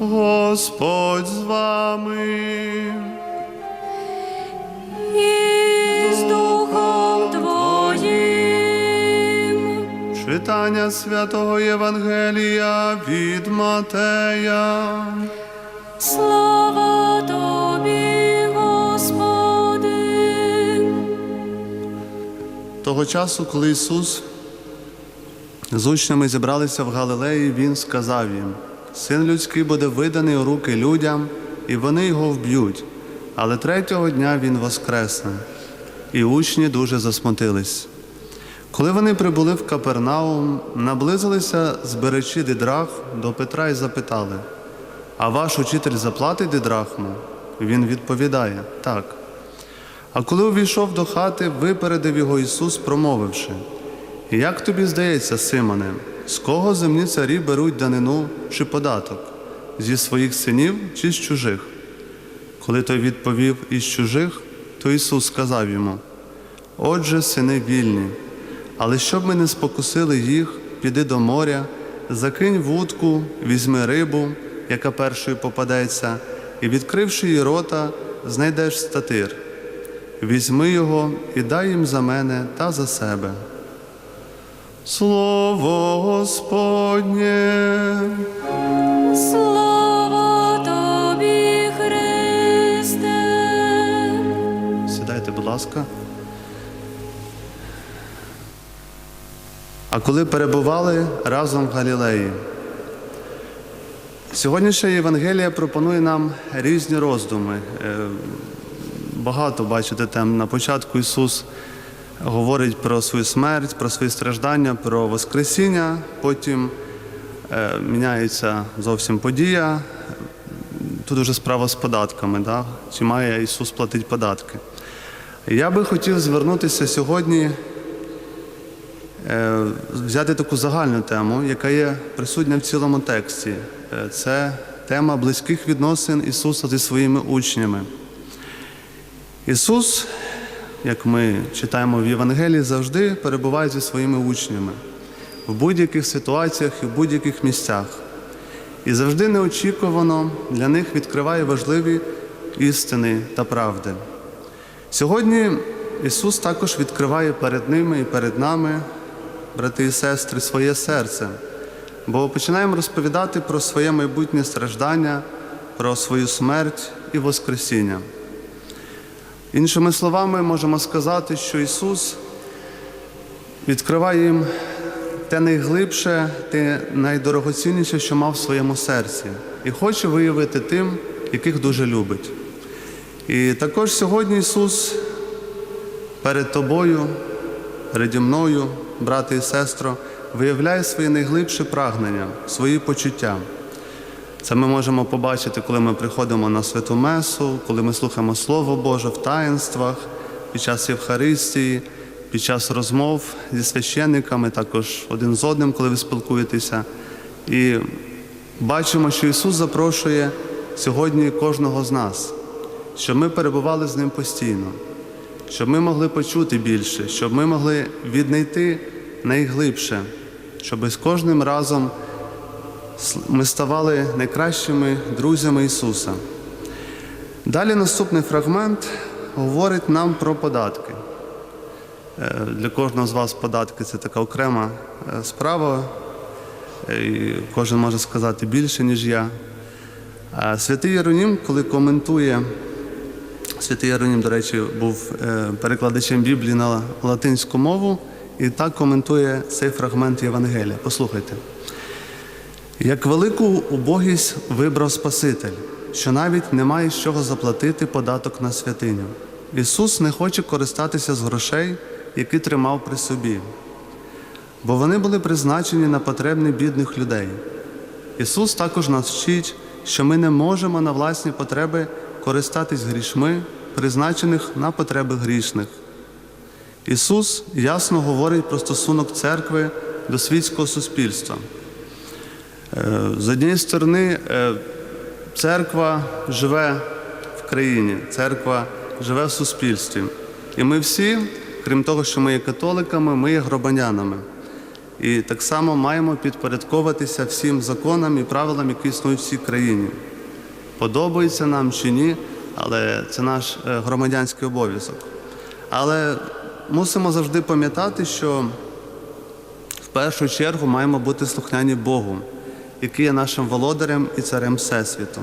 Господь з вами. і з Духом Твоїм. Читання святого Євангелія від Матея. Слава Тобі, Господи. Того часу, коли Ісус з учнями зібралися в Галилеї, Він сказав їм: Син людський буде виданий у руки людям, і вони його вб'ють, але третього дня Він воскресне. І учні дуже засмутились. Коли вони прибули в Капернаум, наблизилися зберечі дидрах до Петра і запитали: А ваш учитель заплатить дидрахму? Він відповідає: Так. А коли увійшов до хати, випередив його Ісус, промовивши: Як тобі здається, Симоне, з кого земні царі беруть данину чи податок? Зі своїх синів чи з чужих? Коли той відповів із чужих, то Ісус сказав йому: Отже, сини вільні, але щоб ми не спокусили їх, піди до моря, закинь вудку, візьми рибу, яка першою попадеться, і, відкривши її рота, знайдеш статир. Візьми його і дай їм за мене та за себе. Слово Господнє. Слава Тобі, Христе. Сідайте, будь ласка. А коли перебували разом в Галілеї. Сьогоднішня Євангелія пропонує нам різні роздуми. Е, Багато бачите тем. На початку Ісус говорить про свою смерть, про свої страждання, про Воскресіння. Потім е, міняється зовсім подія. Тут уже справа з податками, да? чи має Ісус платити податки. Я би хотів звернутися сьогодні, е, взяти таку загальну тему, яка є присутня в цілому тексті. Е, Це тема близьких відносин Ісуса зі своїми учнями. Ісус, як ми читаємо в Євангелії, завжди перебуває зі своїми учнями в будь-яких ситуаціях і в будь-яких місцях. І завжди неочікувано для них відкриває важливі істини та правди. Сьогодні Ісус також відкриває перед ними і перед нами, брати і сестри, своє серце, бо починаємо розповідати про своє майбутнє страждання, про свою смерть і Воскресіння. Іншими словами, можемо сказати, що Ісус відкриває їм те найглибше, те найдорогоцінніше, що мав в своєму серці, і хоче виявити тим, яких дуже любить. І також сьогодні Ісус перед тобою, переді мною, брате і сестро, виявляє своє найглибше прагнення, свої почуття. Це ми можемо побачити, коли ми приходимо на святу Месу, коли ми слухаємо Слово Боже в таїнствах, під час Євхаристії, під час розмов зі священниками, також один з одним, коли ви спілкуєтеся. І бачимо, що Ісус запрошує сьогодні кожного з нас, щоб ми перебували з Ним постійно, щоб ми могли почути більше, щоб ми могли віднайти найглибше, щоб з кожним разом ми ставали найкращими друзями Ісуса. Далі наступний фрагмент говорить нам про податки. Е, Для кожного з вас податки це така окрема е, справа, е, і кожен може сказати більше, ніж я. Святий Єронім, коли коментує, Святий Єронім, до речі, був перекладачем Біблії на латинську мову, і так коментує цей фрагмент Євангелія. Послухайте. Як велику убогість вибрав Спаситель, що навіть немає з чого заплатити податок на святиню. Ісус не хоче користатися з грошей, які тримав при собі, бо вони були призначені на потребни бідних людей. Ісус також нас вчить, що ми не можемо на власні потреби користатись грішми, призначених на потреби грішних. Ісус ясно говорить про стосунок церкви до світського суспільства. Е, З однієї сторони, е, церква живе в країні, церква живе в суспільстві. І ми всі, крім того, що ми є католиками, ми є громадянами. І так само маємо підпорядковуватися всім законам і правилам, які існують в цій країні. Подобається нам чи ні, але це наш е, громадянський обов'язок. Але мусимо завжди пам'ятати, що в першу чергу маємо бути слухняні Богу, який є нашим володарем і царем Всесвіту.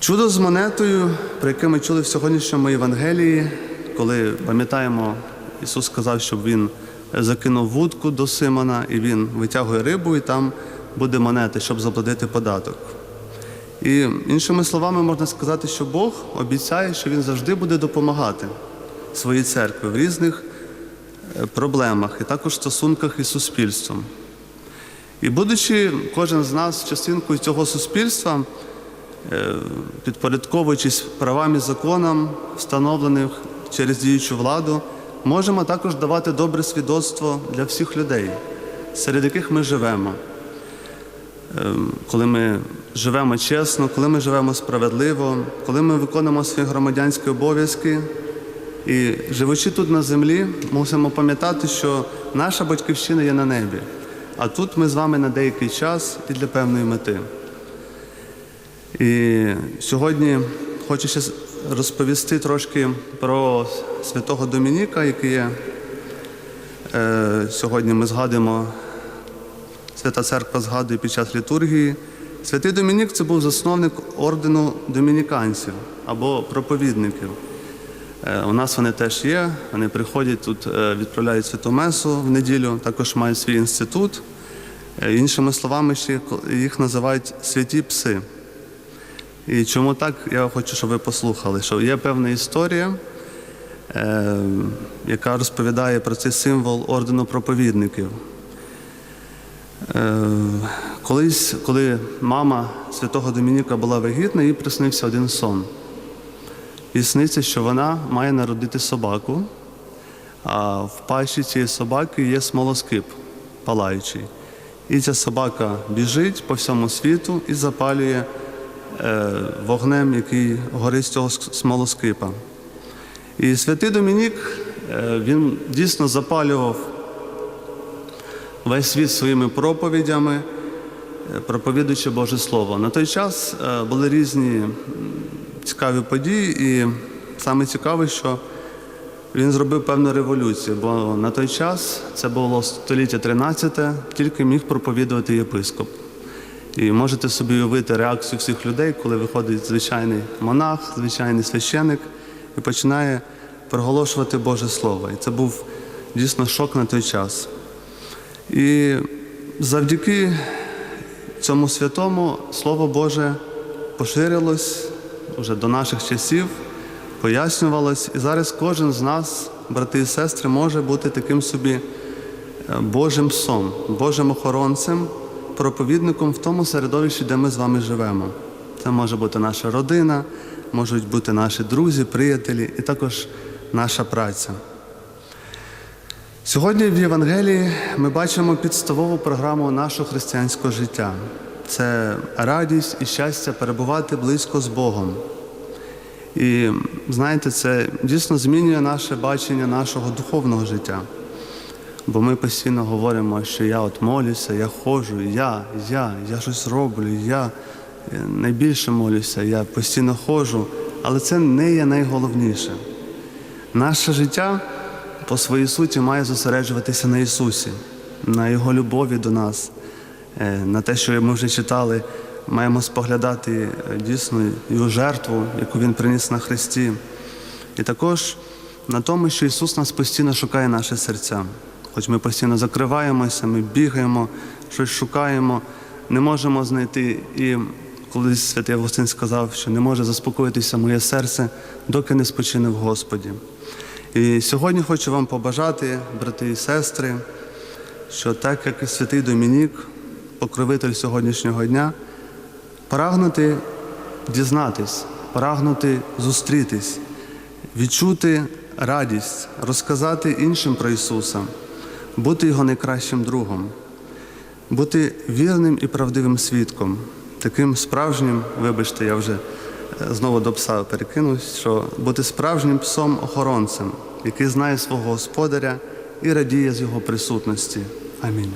Чудо з монетою, про яке ми чули в сьогоднішньому Євангелії, коли пам'ятаємо, Ісус сказав, щоб він закинув вудку до Симона, і він витягує рибу, і там буде монета, щоб заплатити податок. І іншими словами, можна сказати, що Бог обіцяє, що Він завжди буде допомагати своїй церкві в різних е, проблемах і також стосунках із суспільством. І будучи кожен з нас частинкою цього суспільства, е, підпорядковуючись правам і законам, встановлених через діючу владу, можемо також давати добре свідоцтво для всіх людей, серед яких ми живемо. Ем, Коли ми живемо чесно, коли ми живемо справедливо, коли ми виконуємо свої громадянські обов'язки. І живучи тут на землі, мусимо пам'ятати, що наша батьківщина є на небі, а тут ми з вами на деякий час і для певної мети. І сьогодні хочу ще розповісти трошки про святого Домініка, який є. Е, сьогодні ми згадуємо, Свята Церква згадує під час літургії. Святий Домінік це був засновник ордену домініканців або проповідників. Е, У нас вони теж є. Вони приходять тут, е, відправляють святу месу в неділю, також мають свій інститут. Е, Іншими словами, ще їх називають святі пси. І чому так, я хочу, щоб ви послухали, що є певна історія, яка розповідає про цей символ ордену проповідників. Колись, коли мама святого Домініка була вагітна, їй приснився один сон. І сниться, що вона має народити собаку, а в пащі цієї собаки є смолоскип палаючий. І ця собака біжить по всьому світу і запалює е, вогнем, який горить з цього смолоскипа. І святий Домінік, е, він дійсно запалював весь світ своїми проповідями, е, проповідуючи Боже Слово. На той час е, були різні цікаві події, і саме цікаве, що він зробив певну революцію, бо на той час, це було століття 13, тільки міг проповідувати єпископ. І можете собі уявити реакцію всіх людей, коли виходить звичайний монах, звичайний священик і починає проголошувати Боже Слово. І це був дійсно шок на той час. І завдяки цьому святому Слово Боже поширилось вже до наших часів, пояснювалось, і зараз кожен з нас, брати і сестри, може бути таким собі е, Божим псом, Божим охоронцем, проповідником в тому середовищі, де ми з вами живемо. Це може бути наша родина, можуть бути наші друзі, приятелі і також наша праця. Сьогодні в Євангелії ми бачимо підставову програму нашого християнського життя. Це радість і щастя перебувати близько з Богом. І знаєте, це дійсно змінює наше бачення нашого духовного життя. Бо ми постійно говоримо, що я от молюся, я ходжу, я, я, я щось роблю, я е, найбільше молюся, я постійно ходжу, але це не є найголовніше. Наше життя по своїй суті має зосереджуватися на Ісусі, на Його любові до нас, на те, що ми вже читали, маємо споглядати е, дійсно Його жертву, яку Він приніс на Христі. І також на тому, що Ісус нас постійно шукає наше серця. Хоч ми постійно закриваємося, ми бігаємо, щось шукаємо, не можемо знайти. І колись святий Августин сказав, що не може заспокоїтися моє серце, доки не спочине в Господі. І сьогодні хочу вам побажати, брати і сестри, що так як і святий Домінік, покровитель сьогоднішнього дня, прагнути дізнатись, прагнути зустрітись, відчути радість, розказати іншим про Ісуса, бути Його найкращим другом, бути вірним і правдивим свідком, таким справжнім, вибачте, я вже е, знову до пса перекинусь, що бути справжнім псом-охоронцем, який знає свого господаря і радіє з Його присутності. Амінь.